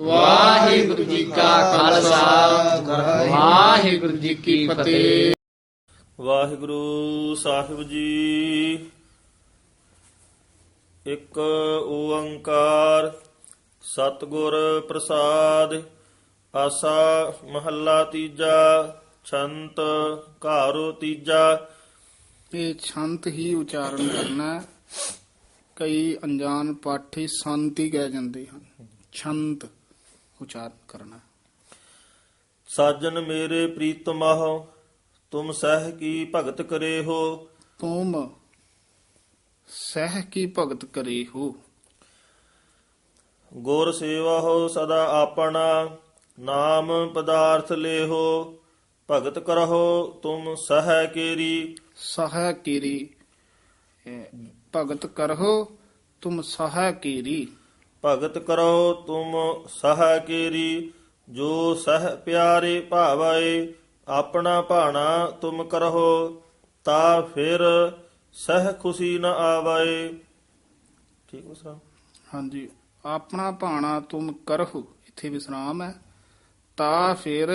ਵਾਹਿਗੁਰੂ ਜੀ ਕਾ ਖਾਲਸਾ। ਵਾਹਿਗੁਰੂ ਜੀ ਕੀ ਫਤਿਹ। ਵਾਹਿਗੁਰੂ ਸਾਹਿਬ ਜੀ। ਇੱਕ ਓੰਕਾਰ ਸਤਿਗੁਰ ਪ੍ਰਸਾਦ ਆਸਾ ਮਹੱਲਾ ਤੀਜਾ ਛੰਤ ਘਾਰੋ ਤੀਜਾ। ਇਹ ਛੰਤ ਹੀ ਉਚਾਰਨ ਕਰਨਾ। ਕਈ ਅਣਜਾਣ ਪਾਠੀ ਸੰਤ ਹੀ ਕਹਿ ਜਾਂਦੇ ਹਨ। ਛੰਤ। ਉਚਾਰਨ ਕਰਨਾ। ਸਾਜਨ ਮੇਰੇ ਪ੍ਰੀਤਮਹ ਤੁਮ ਸਹਿ ਕੀ ਭਗਤ ਕਰੇ ਹੋ ਤੁਮ ਸਹਿ ਕੀ ਭਗਤ ਕਰੇ ਹੋ ਗੁਰ ਸੇਵਾ ਹੋ ਸਦਾ ਆਪਣਾ ਨਾਮ ਪਦਾਰਥ ਲੇਹੋ। ਭਗਤ ਕਰਹੁ ਤੁਮ ਸਹਿ ਕੇਰੀ। ਸਹਿ ਕੀਰੀ ਭਗਤ ਕਰਹੁ ਤੁਮ ਸਹਿ ਕੀਰੀ। ਭਗਤ ਕਰੋ ਤੁਮ ਸਹਿ ਕੇਰੀ ਜੋ ਸਹਿ ਪਿਆਰੇ ਭਾਵੈ ਆਪਣਾ ਭਾਣਾ ਤੁਮ ਕਰਹੁ ਤਾ ਫਿਰ ਸਹਿ ਖੁਸ਼ੀ ਨ ਆਵੈ। ਠੀਕ ਹੋ ਸਰ ਹਾਂਜੀ ਆਪਣਾ ਭਾਣਾ ਤੁਮ ਕਰਹੁ ਇੱਥੇ ਵਿਸਰਾਮ ਹੈ ਤਾਂ ਫਿਰ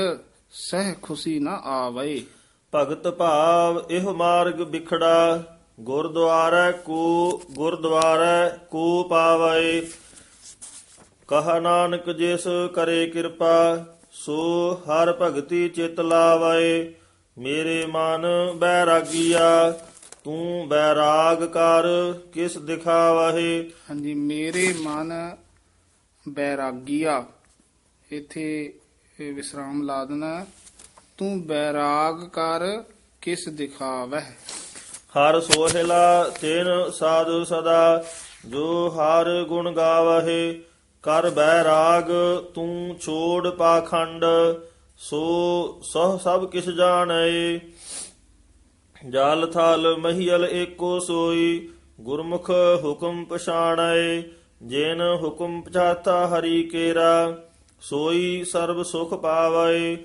ਸਹਿ ਖੁਸ਼ੀ ਨਾ ਆਵੇ। ਭਗਤ ਭਾਵ ਇਹ ਮਾਰਗ ਵਿਖੜਾ ਗੁਰਦੁਆਰਾ ਕੋ ਗੁਰਦੁਆਰਾ ਕੋ ਪਾਵੈ। ਕਹ ਨਾਨਕ ਜਿਸ ਕਰੇ ਕਿਰਪਾ ਸੋ ਹਰ ਭਗਤੀ ਚਿਤ ਲਾਵੈ ਮੇਰੇ ਮਨ ਬੈਰਾਗੀਆ ਤੂੰ ਬੈਰਾਗ ਕਰ ਕਿਸ ਦਿਖਾਵਹਿ? ਹਾਂਜੀ ਮੇਰੇ ਮਨ ਬੈਰਾਗੀਆ ਇੱਥੇ ਵਿਸਰਾਮ ਲਾ ਦੇਣਾ। ਤੂੰ ਬੈਰਾਗ ਕਰ ਕਿਸ ਦਿਖਾਵਹਿ? ਹਰ ਸੋਹਿਲਾ ਤਿਨ ਸਾਧੂ ਸਦਾ ਜੋ ਹਰ ਗੁਣ ਗਾਵਹਿ। ਕਰ ਬੈਰਾਗ ਤੂੰ ਛੋੜ ਪਾਖੰਡ, ਸੋ ਸਹ ਸਭ ਕਿਛ ਜਾਣੈ। ਜਾਲ ਥਾਲ ਮਹੀਲ ਏਕੋ ਸੋਈ, ਗੁਰਮੁਖ ਹੁਕਮ ਪਛਾਣੈ। ਜਿਨ ਹੁਕਮ ਪਛਾਤਾ ਹਰੀ ਕੇਰਾ, ਸੋਈ ਸਰਬ ਸੁਖ ਪਾਵੈ।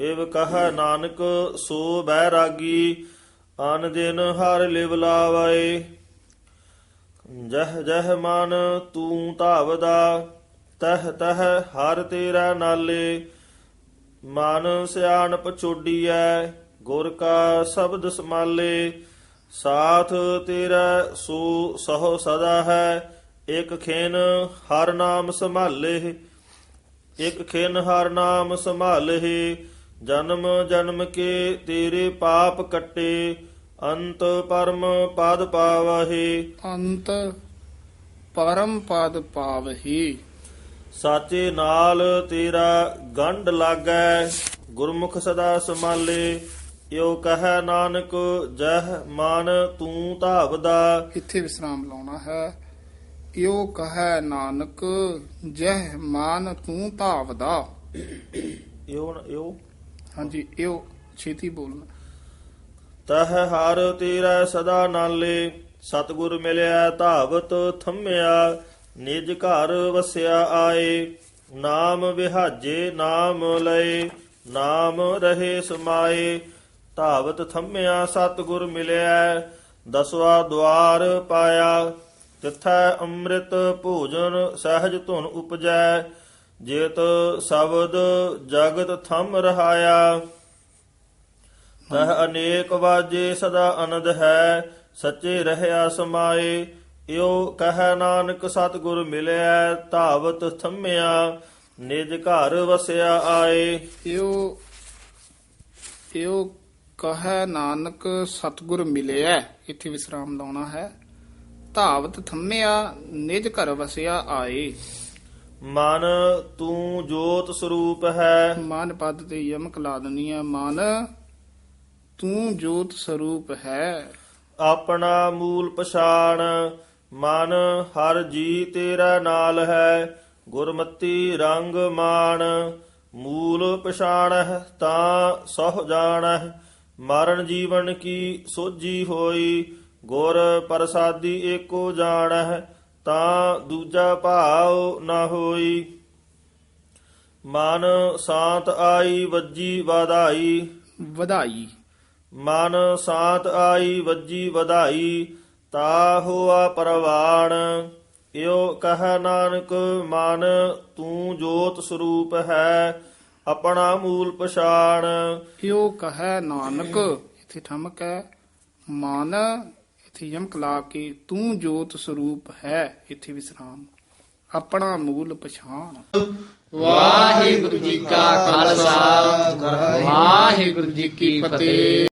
ਇਵ ਕਹ ਨਾਨਕ, ਸੋ ਬੈਰਾਗੀ ਆਨ ਦਿਨ ਹਰ ਲਿਵ ਲਾਵੈ। ਜਹ ਜਹ ਮਨ ਤੂੰ ਧਾਵਦਾ ਤਹ ਤਹ ਹਰ ਤੇਰਾ ਨਾਲੇ, ਮਨ ਸਿਆਣਪ ਛੋਡੀਐ ਗੁਰ ਕਾ ਸ਼ਬਦ ਸਮਾਲੇ, ਸਾਥ ਤੇਰਾ ਸੋ ਸਹੋ ਸਦਾ ਹੈ, ਇਕ ਖੇਨ ਹਰ ਨਾਮ ਸੰਭਾਲੇ, ਇਕ ਖੇਨ ਹਰ ਨਾਮ ਸੰਭਾਲੇ, ਜਨਮ ਜਨਮ ਕੇ ਤੇਰੇ ਪਾਪ ਕੱਟੇ, ਅੰਤ ਪਰਮ ਪਦ ਪਾਵਹੇ। ਅੰਤ ਪਰਮ ਪਦ ਪਾਵਹੀ। ਸਾਚੇ ਨਾਲ ਤੇਰਾ ਗੰਢ ਲਾਗੈ ਗੁਰਮੁਖ ਸਦਾ ਸਮਾਲੇ ਇਉ ਕਹੈ ਨਾਨਕ ਜਹ ਮਨ ਤੂੰ ਧਾਵਦਾ। ਇੱਥੇ ਵਿਸਰਾਮ ਲਾਉਣਾ ਹੈ। ਇਉ ਕਹੈ ਨਾਨਕ ਜਹ ਮਾਨ ਤੂੰ ਧਾਵਦਾ। ਇਉ ਇਉ ਹਾਂਜੀ ਇਉ ਛੇਤੀ ਬੋਲਣਾ। ਤਹ ਹਰ ਤੇਰਾ ਸਦਾ ਨਾਲੇ ਸਤਿਗੁਰ ਮਿਲਿਆ ਧਾਵਤ ਥੰਮਿਆ। ਨਿਜ ਘਰ ਵਸਿਆ ਆਏ, ਨਾਮ ਵਿਹਾਜੇ ਨਾਮ ਲਏ, ਨਾਮ ਰਹੇ ਸਮਾਏ। ਧਾਵਤ ਥੰਮਿਆ ਸਤਿਗੁਰ ਮਿਲਿਆ ਦਸਵਾ ਦਵਾਰ ਪਾਇਆ। ਤਿਥੈ ਅੰਮ੍ਰਿਤ ਭੋਜਨ ਸਹਿਜ ਧੁਨ ਉਪਜੈ, ਜੇਤ ਸ਼ਬਦ ਜਗਤ ਥੰਮ ਰਹਾਇਆ। ਤਹ ਅਨੇਕ ਵਾਜੇ ਸਦਾ ਅਨੰਦ ਹੈ, ਸੱਚੇ ਰਹਿਆ ਸਮਾਏ। ਇਉ ਕਹੈ ਨਾਨਕ ਸਤਿਗੁਰ ਮਿਲਿਆ ਧਾਵਤ ਥੰਮਿਆ ਨਿਜ ਘਰ ਵਸਿਆ ਆਏ। ਇਉ ਇਉ ਕਹੈ ਨਾਨਕ ਸਤਿਗੁਰ ਮਿਲਿਆ ਇੱਥੇ ਵਿਸਰਾਮ ਲਾਉਣਾ ਹੈ। ਧਾਵਤ ਥੰਮਿਆ ਨਿਜ ਘਰ ਵਸਿਆ ਆਏ। ਮਨ ਤੂੰ ਜੋਤ ਸਰੂਪ ਹੈ। ਮਨ ਪਦ ਤੇ ਯਮਕ ਲਾ ਦਨੀ ਹੈ। ਮਨ ਤੂੰ ਜੋਤ ਸਰੂਪ ਹੈ। ਆਪਣਾ ਮੂਲ ਪਛਾਣ ਮਨ ਹਰ ਜੀ ਤੇਰਾ ਨਾਲ ਹੈ ਗੁਰਮਤੀ ਰੰਗ ਮਾਨ ਮੂਲ ਪਛਾਣਹਿ ਤਾਂ ਸਹ ਜਾਣਹਿ ਮਰਨ ਜੀਵਨ ਕੀ ਸੋਜੀ ਹੋਈ। ਗੁਰ ਪ੍ਰਸਾਦੀ ਏਕੋ ਜਾਣਹਿ ਤਾਂ ਦੂਜਾ ਭਾਵ ਨਾ ਹੋਈ। ਮਨ ਸ਼ਾਂਤ ਆਈ ਵੱਜੀ ਵਧਾਈ। ਵਧਾਈ। ਮਨ ਸਾਤ ਆਈ ਵੱਜੀ ਵਧਾਈ। ਤਾ ਹੋਆ ਪਰਵਾਣ ਇਉ ਕਹ ਨਾਨਕ ਮਨ ਤੂੰ ਜੋਤ ਸਰੂਪ ਹੈ ਆਪਣਾ ਮੂਲ ਪਛਾਣ। ਇਉ ਕਹੈ ਨਾਨਕ ਇਥੇ ਠਮਕ ਹੈ ਮਨ ਇਥੇ ਯਮਕ ਲਾ ਕੇ ਤੂੰ ਜੋਤ ਸਰੂਪ ਹੈ ਇਥੇ ਵਿਸਰਾਮ। ਆਪਣਾ ਮੂਲ ਪਛਾਣ। ਵਾਹਿਗੁਰੂ ਜੀ ਕਾ ਖਾਲਸਾ ਵਾਹਿਗੁਰੂ ਜੀ ਕੀ ਫਤਿਹ।